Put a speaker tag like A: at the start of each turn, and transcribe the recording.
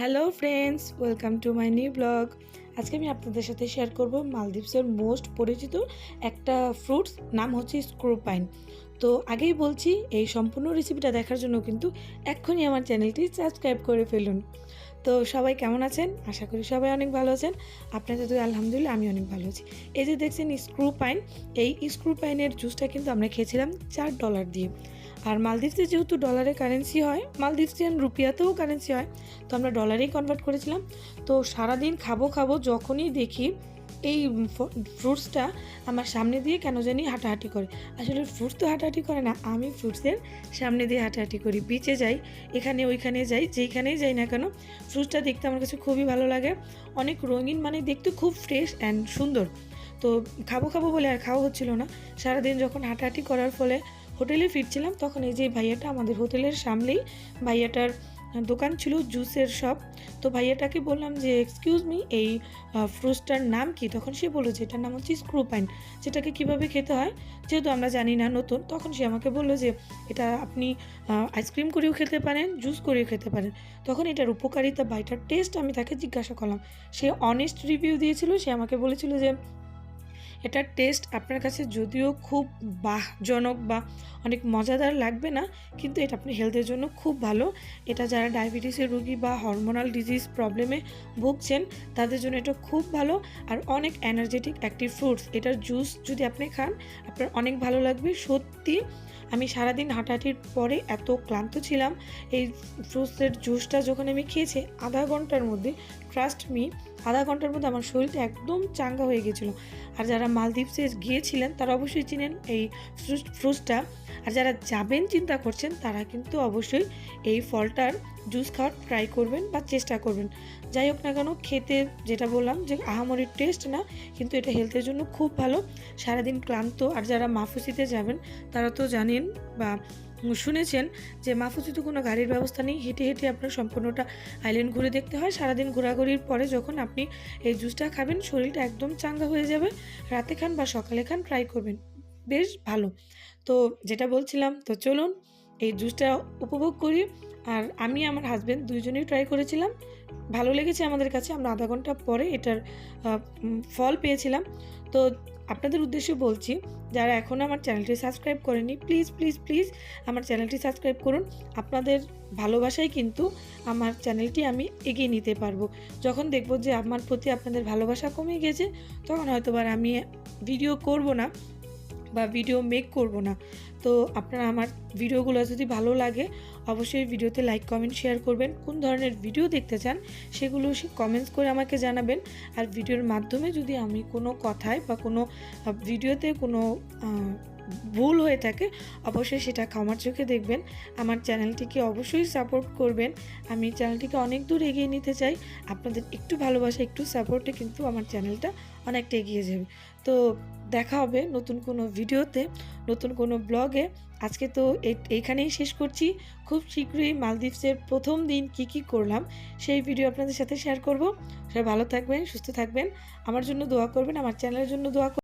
A: Hello friends welcome to my new vlog আজকে আমি আপনাদের সাথে শেয়ার করব মালদ্বীপসের মোস্ট পরিচিত একটা ফ্রুটস নাম হচ্ছে স্ক্রুপাইন তো আগেই বলছি, এই সম্পূর্ণ রেসিপিটা দেখার জন্য কিন্তু এক্ষুনি আমার চ্যানেলটি সাবস্ক্রাইব করে ফেলুন। তো সবাই কেমন আছেন? আশা করি সবাই অনেক ভালো আছেন। আপনাদের তো আলহামদুলিল্লাহ আমি অনেক ভালো আছি। এই যে দেখছেন স্ক্রু পাইন এই স্ক্রু পাইনের জুসটা কিন্তু আমরা খেয়েছিলাম চার ডলার দিয়ে। আর মালদ্বীপসে যেহেতু ডলারে কারেন্সি হয়, মালদ্বীপসিয়ান রুপিয়াতেও কারেন্সি হয়, তো আমরা ডলারেই কনভার্ট করেছিলাম। তো সারাদিন খাব খাব, যখনই দেখি এই ফ্রুটসটা আমার সামনে দিয়ে কেন জানি হাঁটাহাঁটি করে। আসলে ফ্রুটস তো হাঁটাহাঁটি করে না, আমি ফ্রুটসের সামনে দিয়ে হাঁটাহাঁটি করি। বিচে যাই, এখানে ওইখানে যাই, যেইখানেই যাই না কেন, ফ্রুটসটা দেখতে আমার কাছে খুবই ভালো লাগে। অনেক রঙিন মানে দেখতে খুব ফ্রেশ অ্যান্ড সুন্দর। তো খাব খাব বলে আর খাওয়া হচ্ছিল না। সারাদিন যখন হাঁটাহাঁটি করার ফলে হোটেলে ফিরছিলাম, তখন এই যে ভাইয়াটা আমাদের হোটেলের সামনেই, ভাইয়াটার দোকান ছিল জুসের শপ তো ভাইয়াটাকে বললাম যে এক্সকিউজ মি এই ফ্রুটসটার নাম কি? তখন সে বলল যে, এটার নাম হচ্ছে স্ক্রুপাইন যেটাকে কীভাবে খেতে হয় যেহেতু আমরা জানি না নতুন। তখন সে আমাকে বলল যে, এটা আপনি আইসক্রিম করেও খেতে পারেন জুস করেও খেতে পারেন। তখন এটার উপকারিতা বা এটার টেস্ট আমি তাকে জিজ্ঞাসা করলাম। সে অনেস্ট রিভিউ দিয়েছিল, সে আমাকে বলেছিল যে এটার টেস্ট আপনার কাছে যদিও খুব বাহজনক বা অনেক মজাদার লাগবে না, কিন্তু এটা আপনি হেলথের জন্য খুব ভালো। এটা যারা ডায়াবেটিসের রুগী বা হরমোনাল ডিজিজ প্রবলেমে ভুগছেন, তাদের জন্য এটা খুব ভালো। আর অনেক এনার্জেটিক অ্যাক্টিভ ফ্রুটস এটার জুস যদি আপনি খান, আপনার অনেক ভালো লাগবে। সত্যি, আমি সারাদিন হাঁটাহাঁটির পরে এত ক্লান্ত ছিলাম। এই ফ্রুটসের জুসটা যখন আমি খেয়েছি, আধা ঘণ্টার মধ্যে ট্রাস্ট মি আধা ঘণ্টার মধ্যে আমার শরীরটা একদম চাঙ্গা হয়ে গেছিল। আর যারা মালদ্বীপসে গিয়েছিলেন, তারা অবশ্যই চিনেন এই ফ্রুটসটা আর যারা যাবেন, চিন্তা করছেন, তারা কিন্তু অবশ্যই এই ফলটার জুস খাওয়ার ট্রাই করবেন বা চেষ্টা করবেন। যাই হোক না কেন, খেতে যেটা বললাম যে আহামরির টেস্ট না, কিন্তু এটা হেলথের জন্য খুব ভালো। সারাদিন ক্লান্ত, আর যারা মাফুসিতে যাবেন, তারা তো জানেন বা শুনেছেন যে মাফুজিতে কোনো গাড়ির ব্যবস্থা নেই। হেঁটে হেঁটে আপনার সম্পূর্ণটা আইল্যান্ড ঘুরে দেখতে হয়। সারাদিন ঘোরাঘুরির পরে যখন আপনি এই জুসটা খাবেন, শরীরটা একদম চাঙ্গা হয়ে যাবে। রাতে খান বা সকালে খান ট্রাই করবেন। বেশ ভালো। তো যেটা বলছিলাম, তো চলুন এই জুসটা উপভোগ করি। আর আমি আমার হাজব্যান্ড দুইজনেই ট্রাই করেছিলাম। ভালো লেগেছে আমাদের কাছে। আমরা আধা ঘণ্টা পরে এটার ফল পেয়েছিলাম। তো আপনাদের উদ্দেশ্যে বলছি, যারা এখনও আমার চ্যানেলটি সাবস্ক্রাইব করেনি প্লিজ প্লিজ প্লিজ আমার চ্যানেলটি সাবস্ক্রাইব করুন। আপনাদের ভালোবাসায় কিন্তু আমার চ্যানেলটি আমি এগিয়ে নিতে পারব। যখন দেখব যে আমার প্রতি আপনাদের ভালোবাসা কমে গেছে, তখন হয়তো আমি ভিডিও করব না। বা ভিডিও মেক করব না। তো আপনারা আমার ভিডিওগুলো যদি ভালো লাগে, অবশ্যই ভিডিওতে লাইক কমেন্ট শেয়ার করবেন। কোন ধরনের ভিডিও দেখতে চান, সেগুলো কমেন্টস করে আমাকে জানাবেন। আর ভিডিওর মাধ্যমে যদি আমি কোনো কথায় বা কোনো ভিডিওতে কোনো ভুল হয়ে থাকে, অবশ্যই সেটা ক্ষমার চোখে দেখবেন। আমার চ্যানেলটিকে অবশ্যই সাপোর্ট করবেন। আমি চ্যানেলটিকে অনেক দূর এগিয়ে নিতে চাই। আপনাদের একটু ভালোবাসা, একটু সাপোর্টে কিন্তু আমার চ্যানেলটা অনেকটা এগিয়ে যাবে। তো দেখা হবে নতুন কোনো ভিডিওতে, নতুন কোনো ব্লগে। আজকে তো এইখানেই শেষ করছি। খুব শীঘ্রই মালদ্বীপসের প্রথম দিন কি কি করলাম, সেই ভিডিও আপনাদের সাথে শেয়ার করব। সবাই ভালো থাকবেন, সুস্থ থাকবেন। আমার জন্য দোয়া করবেন, আমার চ্যানেলের জন্য দোয়া